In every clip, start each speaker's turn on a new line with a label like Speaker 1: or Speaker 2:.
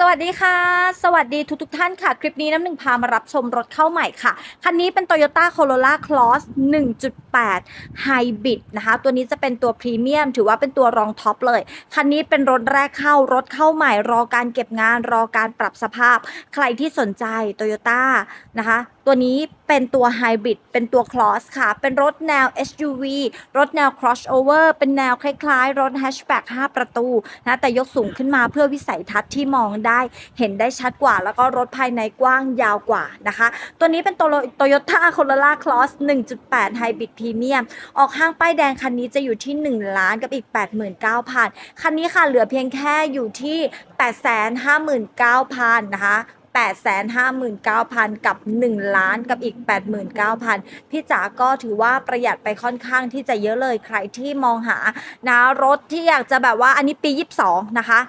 Speaker 1: สวัสดีค่ะ สวัสดีทุกทุกท่านค่ะ คลิปนี้น้ำหนึ่งพามารับชมรถเข้าใหม่ค่ะ คันนี้เป็น Toyota Corolla Cross 1.8 Hybrid นะคะ ตัวนี้จะเป็นตัวพรีเมียม ถือว่าเป็นตัวรองท็อปเลย คันนี้เป็นรถแรกเข้ารถเข้าใหม่ รอการเก็บงาน รอการปรับสภาพ ใครที่สนใจ Toyota นะคะ ตัวนี้เป็นตัว Hybrid เป็นตัว Cross ค่ะ เป็นรถแนว SUV รถแนว crossover เป็นแนวคล้ายๆ รถ hatchback 5ประตูนะแต่ยกสูงขึ้นมาเพื่อวิสัยทัศน์ที่มองได้ เห็นได้ชัดกว่า แล้วก็รถภายในกว้างยาวกว่านะคะ ตัวนี้เป็นตัว Toyota Corolla Cross 1.8 Hybrid Premium ออกห้างป้ายแดงคันนี้จะอยู่ที่ 1 ล้านกับอีก 89,000 คันนี้ค่ะเหลือเพียงแค่อยู่ที่ 859,000 นะคะ 859,000 กับ 1 ล้านกับอีก 89,000 พี่จ๋าก็ถือว่าประหยัดไปค่อนข้างที่จะเยอะเลยใครที่มองหานะรถที่อยากจะแบบว่าอันนี้ปี 22 นะคะ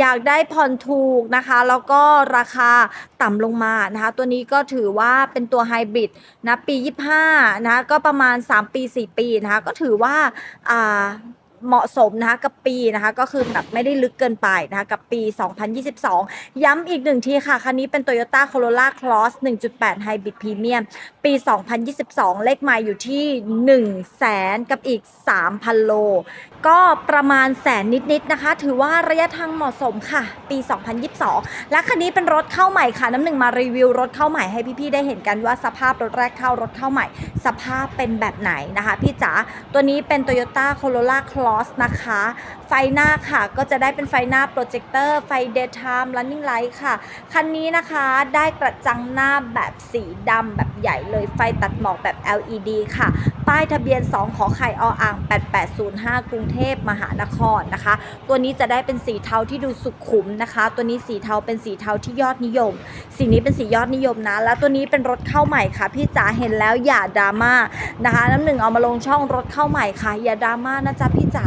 Speaker 1: อยากได้ผ่อนถูกนะคะ แล้วก็ราคาต่ำลงมานะคะ ตัวนี้ก็ถือว่าเป็นตัวไฮบริดนะปี 25 นะก็ประมาณ 3 ปี 4 ปีนะคะ ก็ถือว่าอ่า เหมาะสมนะคะกับปีนะคะก็คือแบบไม่ได้ลึกเกินไปนะคะกับปี 2022 ย้ำอีกหนึ่งทีค่ะ คันนี้เป็น Toyota Corolla Cross 1.8 Hybrid Premium ปี 2022 เลขหมายอยู่ที่ 1 0 0 0 0แสนกับอีก 3,000 โล ก็ประมาณแสนนิดๆนะคะ ถือว่าระยะทางเหมาะสมค่ะ ปี 2022 และคันนี้เป็นรถเข้าใหม่ค่ะ น้ำหนึ่งมารีวิวรถเข้าใหม่ให้พี่ๆได้เห็นกันว่าสภาพรถแรกเข้ารถเข้าใหม่ สภาพเป็นแบบไหนนะคะพี่จ๋าตัวนี้เป็น Toyota Corolla Cross นะคะ ไฟหน้าค่ะก็จะได้เป็นไฟหน้าโปรเจคเตอร์ไฟ daytime running light ค่ะ คันนี้นะคะได้กระจังหน้าแบบสีดำแบบใหญ่เลยไฟตัดหมอกแบบ LED ค่ะ ป้ายทะเบียน 2 ขอไข่ออ่าง 8805 กรุงเทพมหานครนะคะ ตัวนี้จะได้เป็นสีเทาที่ดูสุขุมนะคะ ตัวนี้สีเทาเป็นสีเทาที่ยอดนิยม สีนี้เป็นสียอดนิยมนะ แล้วตัวนี้เป็นรถเข้าใหม่ค่ะ พี่จ๋าเห็นแล้วอย่าดราม่านะคะ น้ำหนึ่งเอามาลงช่องรถเข้าใหม่ค่ะ อย่าดราม่านะจ๊ะพี่จ๋า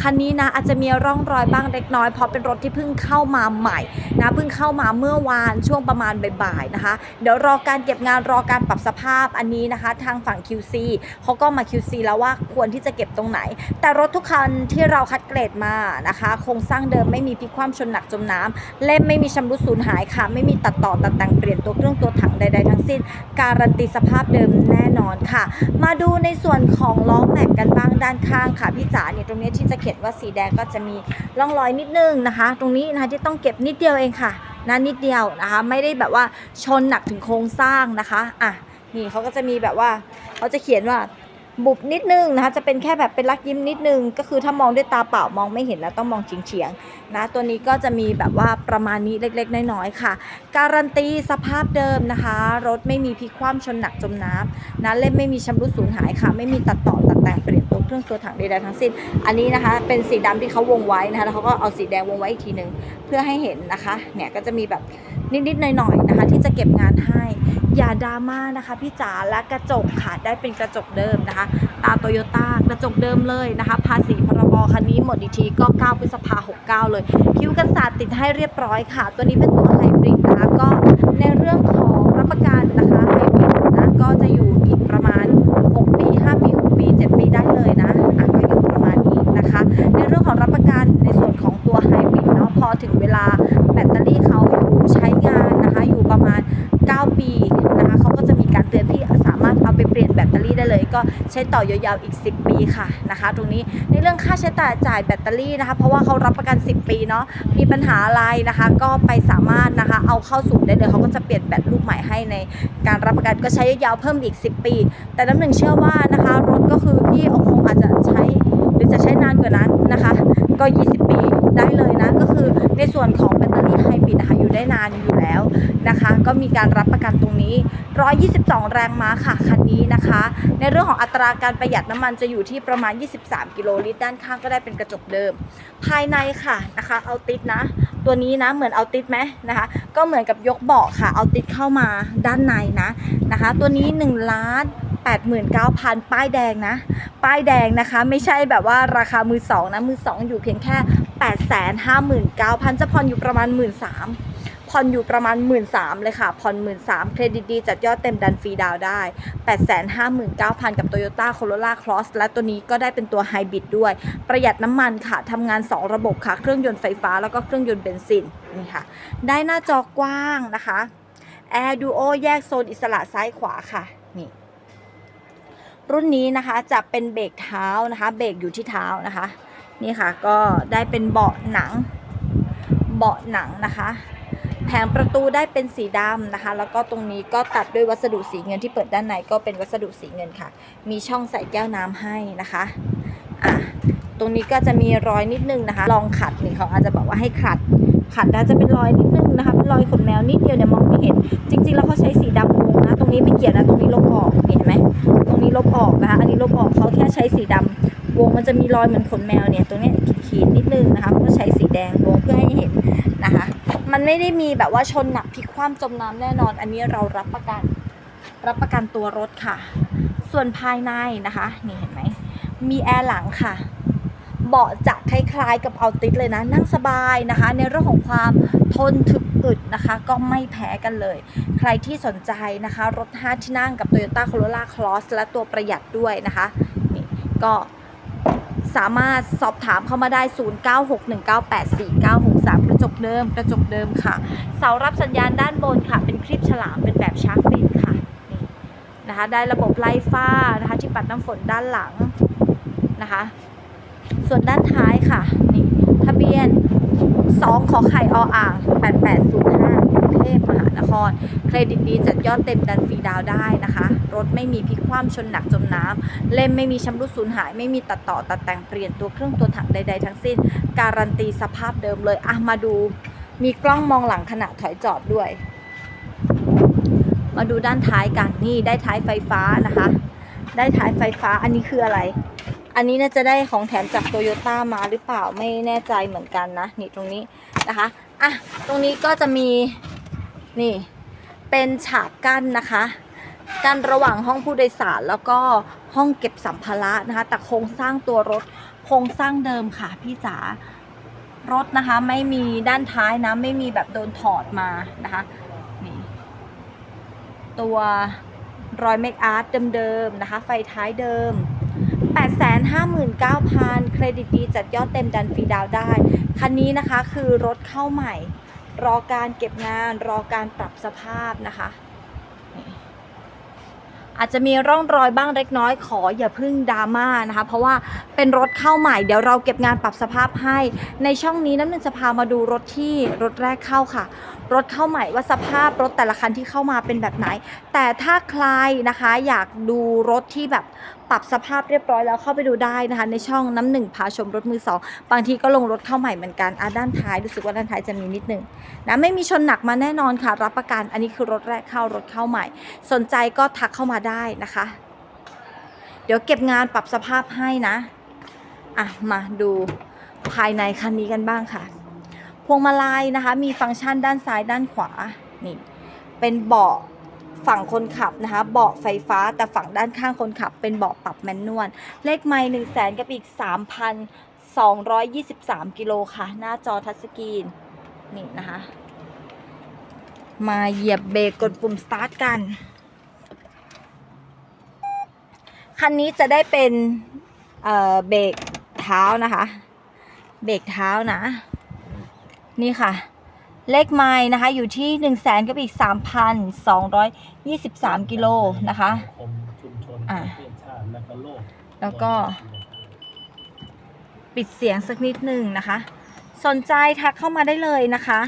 Speaker 1: คันนี้นะอาจจะมีร่องรอยบ้างเล็กน้อยเพราะเป็นรถที่เพิ่งเข้ามาใหม่นะเพิ่งเข้ามาเมื่อวานช่วงประมาณบ่ายๆนะคะ เดี๋ยวรอการเก็บงานรอการปรับสภาพอันนี้นะคะ ทางฝั่ง QC เขาก็มา QC แล้วว่าควรที่จะเก็บตรงไหน แต่รถทุกคันที่เราคัดเกรดมานะคะ โครงสร้างเดิมไม่มีพลิกคว่ำชนหนักจมน้ำเล่มไม่มีชำรุดสูญหายค่ะ ไม่มีตัดต่อตัดแต่งเปลี่ยนตัวเครื่องตัวถังใด ๆ ทั้งสิ้น การันตีสภาพเดิมแน่นอนค่ะ มาดูในส่วนของล้อแม็กกันบ้างด้านข้างค่ะพี่จ๋าเนี่ยตรงนี้ที่จะเขียนว่าสีแดงก็จะมีร่องรอยนิดนึงนะคะ ตรงนี้นะคะที่ต้องเก็บนิดเดียวเองค่ะนะนิดเดียวนะคะ ไม่ได้แบบว่าชนหนักถึงโครงสร้างนะคะอะนี่เขาก็จะมีแบบว่าเขาจะเขียนว่าบุบนิดนึงนะคะจะเป็นแค่แบบเป็นลักยิ้มนิดนึง ก็คือถ้ามองด้วยตาเปล่ามองไม่เห็นแล้วต้องมองเฉียงๆนะตัวนี้ก็จะมีแบบว่าประมาณนี้เล็กๆน้อยๆค่ะ การันตีสภาพเดิมนะคะ รถไม่มีพลิกคว่ำชนหนักจมน้ำนะเล่มไม่มีชำรุดสูญหายค่ะ ไม่มีตัดต่อตัดแต่งเปลี่ยน เครื่องตัวถังใดๆทั้งสิ้น อันนี้นะคะเป็นสีดำที่เขาวงไว้นะคะแล้วเขาก็เอาสีแดงวงไว้อีกทีหนึ่งเพื่อให้เห็นนะคะเนี่ยก็จะมีแบบนิดๆหน่อยๆนะคะ ที่จะเก็บงานให้อย่าดราม่านะคะพี่จ๋าและกระจกค่ะได้เป็นกระจกเดิมนะคะตาโตโยต้ากระจกเดิมเลยนะคะภาษีพรบคันนี้หมดอีกทีก็ 9 พฤษภา69 เลย คิ้วกันศาสตร์ติดให้เรียบร้อยค่ะ ตัวนี้เป็นตัวไฮบริดนะคะก็ในเรื่องของรับประกันนะคะไฮบริดนะก็จะอยู่อีก ถึงเวลาแบตเตอรี่เขาอยู่ใช้งานนะคะ อยู่ประมาณ 9 ปีนะคะเขาก็จะมีการเตือนที่สามารถเอาไปเปลี่ยนแบตเตอรี่ได้เลย ก็ใช้ต่อยาวๆอีก 10 ปีค่ะนะคะ ตรงนี้ในเรื่องค่าใช้จ่ายจ่ายแบตเตอรี่นะคะ เพราะว่าเขารับประกัน 10 ปีเนาะมีปัญหาอะไรนะคะ ก็ไปสามารถนะคะเอาเข้าศูนย์ได้เลยเขาก็จะเปลี่ยนแบตลูกใหม่ให้ในการรับประกันก็ใช้ยาวๆเพิ่มอีก 10 ปี แต่น้ำหนึ่งเชื่อว่านะคะรถก็คือพี่คงอาจจะใช้หรือจะใช้นานกว่านั้นนะคะ ก็ 20 ปีได้เลยนะ ก็คือ ในส่วนของแบตเตอรี่ไฮบริดนะคะอยู่ได้นานอยู่ นะคะ ก็มีการรับประกันตรงนี้ 122 แรงม้าค่ะคันนี้นะคะ ในเรื่องของอัตราการประหยัดน้ำมันจะอยู่ที่ประมาณ 23 กิโลลิตร ด้านข้างก็ได้เป็นกระจกเดิม ภายในค่ะนะคะเอาติดนะ ตัวนี้นะเหมือนเอาติดไหมนะคะ ก็เหมือนกับยกเบาะค่ะ เอาติดเข้ามาด้านในนะนะคะ ตัวนี้1ล้าน89,000 ป้ายแดงนะ ป้ายแดงนะคะ ไม่ใช่แบบว่าราคามือสองนะ มือสองอยู่เพียงแค่ 859,900 จะผ่อนอยู่ประมาณ 1 3ื่น ผ่อนอยู่ประมาณ 1 3ื่นเลยค่ะ ผ่อน 1 3ื่นเครดิตดีจัดยอดเต็มดันฟรีดาวได้ 859,000 กับ Toyota Corolla Cross และตัวนี้ก็ได้เป็นตัวไฮบริดด้วย ประหยัดน้ำมันค่ะทำงาน 2 ระบบค่ะ เครื่องยนต์ไฟฟ้าแล้วก็เครื่องยนต์เบนซินนี่ค่ะ ได้หน้าจอกว้างนะคะ Air Duo แยกโซนอิสระซ้ายขวาค่ะนี่รุ่นนี้นะคะจะเป็นเบรกเท้านะคะ เบรกอยู่ที่เท้านะคะ นี่ค่ะก็ได้เป็นเบาะหนัง เบาะหนังนะคะ แผงประตูได้เป็นสีดำนะคะ แล้วก็ตรงนี้ก็ตัดด้วยวัสดุสีเงินที่เปิดด้านในก็เป็นวัสดุสีเงินค่ะ มีช่องใส่แก้วน้ำให้นะคะอะตรงนี้ก็จะมีรอยนิดนึงนะคะ ลองขัดนี่เขาอาจจะบอกว่าให้ขัดขัดน่าจะเป็นรอยนิดนึงนะคะเป็นรอยขนแมวนิดเดียวเนี่ยมองไม่เห็น จริง ๆ แล้วเขาใช้สีดำวงนะ ตรงนี้ไม่เกี่ยวนะ ตรงนี้ลบออกเห็นไหมตรงนี้ลบออกนะคะ อันนี้ลบออกเขาแค่ใช้สีดำ วงมันจะมีรอยเหมือนขนแมวเนี่ยตรงนี้ขีดๆนิดนึงนะคะก็ใช้สีแดงวงเพื่อให้เห็นนะคะ มันไม่ได้มีแบบว่าชนหนักพลิกคว่ำจมน้ำแน่นอน อันนี้เรารับประกันรับประกันตัวรถค่ะ ส่วนภายในนะคะนี่เห็นไหมมีแอร์หลังค่ะเบาะจะคล้ายๆกับเอาติสเลยนะ นั่งสบายนะคะ ในเรื่องของความทนถึกอึดนะคะ ก็ไม่แพ้กันเลย ใครที่สนใจนะคะ รถ 5 ที่นั่งกับ Toyota Corolla Cross และตัวประหยัดด้วยนะคะนี่ก็ สามารถสอบถามเข้ามาได้ 0961984963 กระจกเดิมกระจกเดิมค่ะ เสารับสัญญาณด้านบนค่ะ เป็นคลิปฉลามเป็นแบบชาร์กฟินค่ะนี่นะคะได้ระบบไล่ฟ้านะคะที่ปัดน้ำฝนด้านหลังนะคะ ส่วนด้านท้ายค่ะนี่ทะเบียน 2 ขอไข่ออ่าง8805 เทพมหานคร เครดิตดีจัดยอดเต็มดันฟรีดาวได้นะคะ รถไม่มีพลิกคว่ำชนหนักจมน้ำเล่มไม่มีชำรุดสูญหาย ไม่มีตัดต่อตัดแต่งเปลี่ยนตัวเครื่องตัวถังใด ๆ ทั้งสิ้น การันตีสภาพเดิมเลยอะมาดู มีกล้องมองหลังขณะถอยจอดด้วย มาดูด้านท้ายกันนี่ได้ท้ายไฟฟ้านะคะ ได้ท้ายไฟฟ้าอันนี้คืออะไรอันนี้น่าจะได้ของแถมจากโตโยต้ามาหรือเปล่าไม่แน่ใจเหมือนกันนะ นี่ตรงนี้นะคะ อะ ตรงนี้ก็จะมี นี่เป็นฉากกั้นนะคะกั้นระหว่างห้องผู้โดยสารแล้วก็ห้องเก็บสัมภาระนะคะ แต่โครงสร้างตัวรถโครงสร้างเดิมค่ะพี่จ๋ารถนะคะไม่มีด้านท้ายนะไม่มีแบบโดนถอดมานะคะนี่ตัวรอยเมคอาร์ตเดิมๆนะคะ ไฟท้ายเดิม 859,000 เครดิตดีจัดยอดเต็มดันฟรีดาวได้ คันนี้นะคะคือรถเข้าใหม่ รอการเก็บงานรอการปรับสภาพนะคะ อาจจะมีร่องรอยบ้างเล็กน้อยขออย่าพึ่งดราม่านะคะ เพราะว่าเป็นรถเข้าใหม่เดี๋ยวเราเก็บงานปรับสภาพให้ ในช่องนี้น้ำหนึ่งจะพามาดูรถที่รถแรกเข้าค่ะ รถเข้าใหม่ว่าสภาพรถแต่ละคันที่เข้ามาเป็นแบบไหน แต่ถ้าใครนะคะอยากดูรถที่แบบปรับสภาพเรียบร้อยแล้วเข้าไปดูได้นะคะในช่องน้ำหนึ่งพาชมรถมือสองบางทีก็ลงรถเข้าใหม่เหมือนกันอะด้านท้ายรู้สึกว่าด้านท้ายจะมีนิดนึงนะไม่มีชนหนักมาแน่นอนค่ะ รับประกันอันนี้คือรถแรกเข้ารถเข้าใหม่ สนใจก็ทักเข้ามาได้นะคะ เดี๋ยวเก็บงานปรับสภาพให้นะอะมาดูภายในคันนี้กันบ้างค่ะ พวงมาลัยนะคะ มีฟังก์ชันด้านซ้ายด้านขวา นี่ เป็นเบาะฝั่งคนขับนะคะ เบาะไฟฟ้าแต่ฝั่งด้านข้างคนขับ เป็นเบาะปรับแมนนวล เลขไมล์หนึ่งแสนกับอีก3,223กิโลค่ะ หน้าจอทัชสกรีน นี่นะคะ มาเหยียบเบรกกดปุ่มสตาร์ทกัน คันนี้จะได้เป็นเเบรกเท้านะคะ เบรกเท้านะ นี่ค่ะ เลขไมล์นะคะ อยู่ที่1นึ่งแสนกับอีก 3,223 กิโลนะคะ
Speaker 2: คมชุมชน
Speaker 1: อะ
Speaker 2: ประเทศชาติและก็โลก
Speaker 1: แล้วก็ ปิดเสียงสักนิดหนึ่งนะคะ สนใจทักเข้ามาได้เลยนะคะ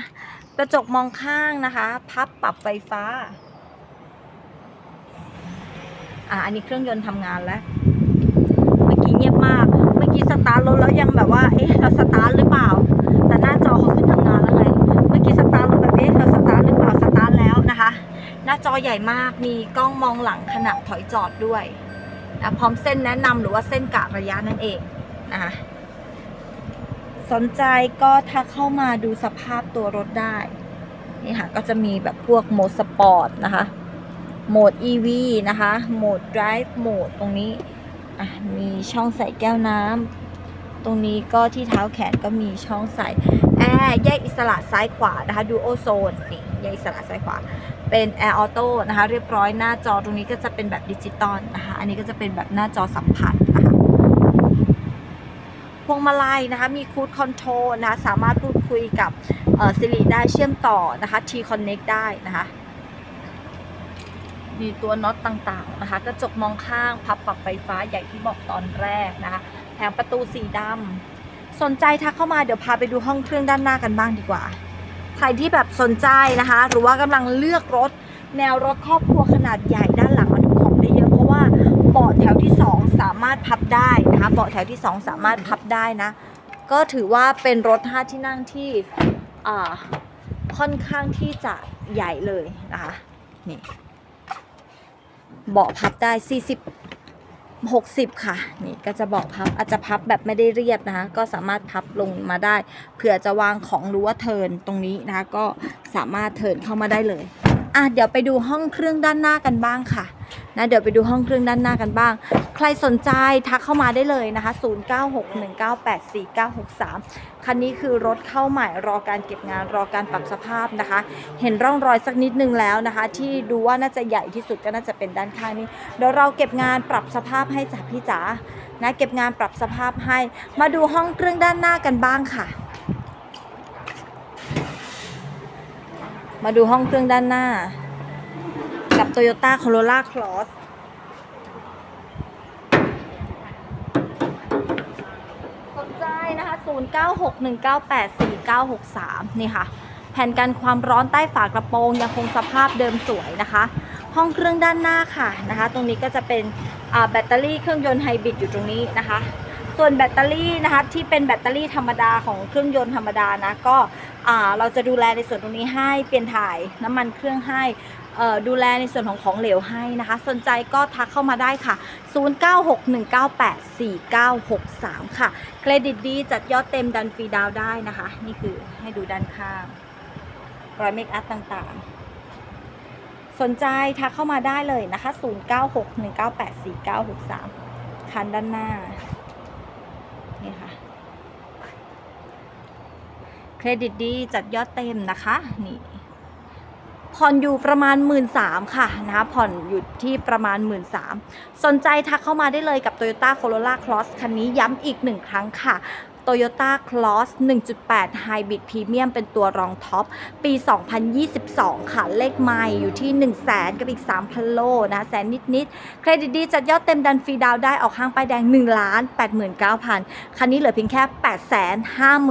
Speaker 1: กระจกมองข้างนะคะ พับปรับไฟฟ้าอะอันนี้เครื่องยนต์ทำงานแล้ว เมื่อกี้เงียบมาก เมื่อกี้สตาร์ทรถแล้วยังแบบว่า เอ๊ะ เราสตาร์ทหรือเปล่า แต่หน้าจอเขาขึ้นทำงานแล้วไงเมื่อกี้สตาร์ทรถแบบเอ๊ะเราสตาร์ทหรือเปล่าสตาร์ทแล้วนะคะ หน้าจอใหญ่มากมีกล้องมองหลังขณะถอยจอดด้วยนะพร้อมเส้นแนะนำหรือว่าเส้นกะระยะนั่นเองนะคะสนใจก็ทักเข้ามาดูสภาพตัวรถได้นี่ค่ะก็จะมีแบบพวกโหมดสปอร์ตนะคะโหมด EV นะคะโหมด Drive โหมดตรงนี้อะมีช่องใส่แก้วน้ำ ตรงนี้ก็ที่เท้าแขนก็มีช่องใส่แอร์แยกอิสระซ้ายขวานะคะดูโอโซนนี่แยกอิสระซ้ายขวา เป็นแอร์ออโต้นะคะเรียบร้อยหน้าจอตรงนี้ก็จะเป็นแบบดิจิตอลนะคะ อันนี้ก็จะเป็นแบบหน้าจอสัมผัสนะคะพวงมาลัยนะคะมีคูดคอนโทรลนะคะสามารถพูดคุยกับสิริได้เชื่อมต่อนะคะ T Connect ได้นะคะ มีตัวน็อตต่างๆนะคะ กระจกมองข้างพับปรับไฟฟ้าอย่างที่บอกตอนแรกนะคะแผงประตูสีดำสนใจทักเข้ามาเดี๋ยวพาไปดูห้องเครื่องด้านหน้ากันบ้างดีกว่า ใครที่แบบสนใจนะคะ หรือว่ากำลังเลือกรถแนวรถครอบครัวขนาดใหญ่ด้านหลังมาดูของได้เยอะเพราะว่าเบาะแถวที่ 2 สามารถพับได้นะคะเบาะแถวที่ 2 สามารถพับได้นะ ก็ถือว่าเป็นรถ5ที่นั่งที่ค่อนข้างที่จะใหญ่เลยนะคะนี่ เบาะพับได้ 40 60 ค่ะ นี่ก็จะเบาะพับอาจจะพับแบบไม่ได้เรียบนะคะ ก็สามารถพับลงมาได้ เผื่อจะวางของหรือว่าเทินตรงนี้นะคะ ก็สามารถเทินเข้ามาได้เลย อะเดี๋ยวไปดูห้องเครื่องด้านหน้ากันบ้างค่ะ นะเดี๋ยวไปดูห้องเครื่องด้านหน้ากันบ้าง ใครสนใจทักเข้ามาได้เลยนะคะ 0961984963 คันนี้คือรถเข้าใหม่รอการเก็บงานรอการปรับสภาพนะคะ เห็นร่องรอยสักนิดนึงแล้วนะคะ ที่ดูว่าน่าจะใหญ่ที่สุดก็น่าจะเป็นด้านข้างนี้เดี๋ยวเราเก็บงานปรับสภาพให้จ้ะพี่จ๋านะเก็บงานปรับสภาพให้ มาดูห้องเครื่องด้านหน้ากันบ้างค่ะ มาดูห้องเครื่องด้านหน้า กับ Toyota Corolla Cross สนใจนะคะ 0961984963 นี่ค่ะ แผ่นกันความร้อนใต้ฝากระโปรงยังคงสภาพเดิมสวยนะคะ ห้องเครื่องด้านหน้าค่ะนะคะ ตรงนี้ก็จะเป็นแบตเตอรี่เครื่องยนต์ไฮบริดอยู่ตรงนี้นะคะส่วนแบตเตอรี่นะคะที่เป็นแบตเตอรี่ธรรมดาของเครื่องยนต์ธรรมดานะก็เราจะดูแลในส่วนตรงนี้ให้เปลี่ยนถ่ายน้ำมันเครื่องให้ ดูแลในส่วนของของเหลวให้นะคะ สนใจก็ทักเข้ามาได้ค่ะ 0961984963 ค่ะ เครดิตดีจัดยอดเต็มดันฟรีดาวได้นะคะ นี่คือให้ดูด้านข้างรอยเมคอัพต่างๆ สนใจทักเข้ามาได้เลยนะคะ 0961984963 คันด้านหน้า นี่ค่ะ เครดิตดีจัดยอดเต็มนะคะ นี่ ผ่อนอยู่ประมาณ 1 3ื่นค่ะนะคะผ่อนอยู่ที่ประมาณ 1 3ื่นสนใจทักเข้ามาได้เลยกับ Toyota Corolla Cross คันนี้ย้ำอีกหนึ่งครั้งค่ะ Toyota Cross 1.8 Hybrid Premium เป็นตัวรองท็อป ปี 2022 ค่ะ เลขไม่อยู่ที่ 1 0 0 0 0แสนกับอีก 3,000 โลนะ แสนนิด ๆ เครดิตดีจัดยอดเต็มดันฟรีดาวได้ออกห้างป้ายแดง 1 ล้าน 89,000 คันนี้เหลือเพียงแค่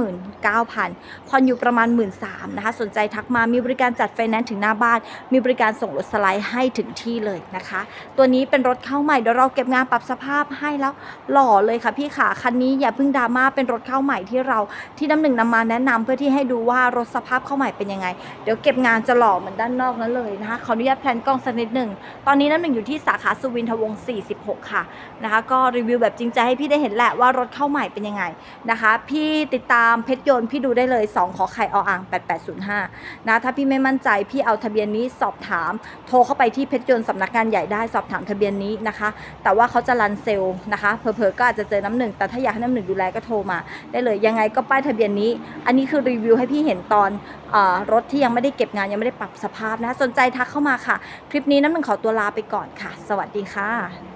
Speaker 1: 859,000 ผ่อนอยู่ประมาณ 1 3ื่นนะคะ สนใจทักมามีบริการจัดไฟแนนซ์ถึงหน้าบ้าน มีบริการส่งรถสไลด์ให้ถึงที่เลยนะคะ ตัวนี้เป็นรถเข้าใหม่เดี๋ยวเราเก็บงานปรับสภาพให้แล้วหล่อเลยค่ะพี่ขาคันนี้อย่าเพิ่งดราม่าเป็นรถข้าใหม่ที่เราที่น้ำหนึ่งนำมาแนะนำเพื่อที่ให้ดูว่ารถสภาพเข้าใหม่เป็นยังไง เดี๋ยวเก็บงานจะหล่อเหมือนด้านนอกนั้นเลยนะคะขออนุญาตแพลนกล้องสักนิดหนึ่งตอนนี้น้ำหนึ่งอยู่ที่สาขาสุวินทวงศ์46 ค่ะนะคะ ก็รีวิวแบบจริงใจให้พี่ได้เห็นแหละว่ารถเข้าใหม่เป็นยังไงนะคะ พี่ติดตามเพชรยนต์พี่ดูได้เลย 2 ขอไข่ออ่าง 8805 นะถ้าพี่ไม่มั่นใจพี่เอาทะเบียนนี้สอบถาม โทรเข้าไปที่เพชรยนต์สำนักงานใหญ่ได้สอบถามทะเบียนนี้นะคะ แต่ว่าเขาจะรันเซลล์นะคะเผลอๆก็อาจจะเจอน้ำหนึ่งแต่ถ้าอยากให้น้ำหนึ่งดูแลก็โทรมาได้เลยยังไงก็ป้ายทะเบียนนี้ อันนี้คือรีวิวให้พี่เห็นตอนอรถที่ยังไม่ได้เก็บงานยังไม่ได้ปรับสภาพนะสนใจทักเข้ามาค่ะ คลิปนี้น้ำหนึ่งขอตัวลาไปก่อนค่ะ สวัสดีค่ะ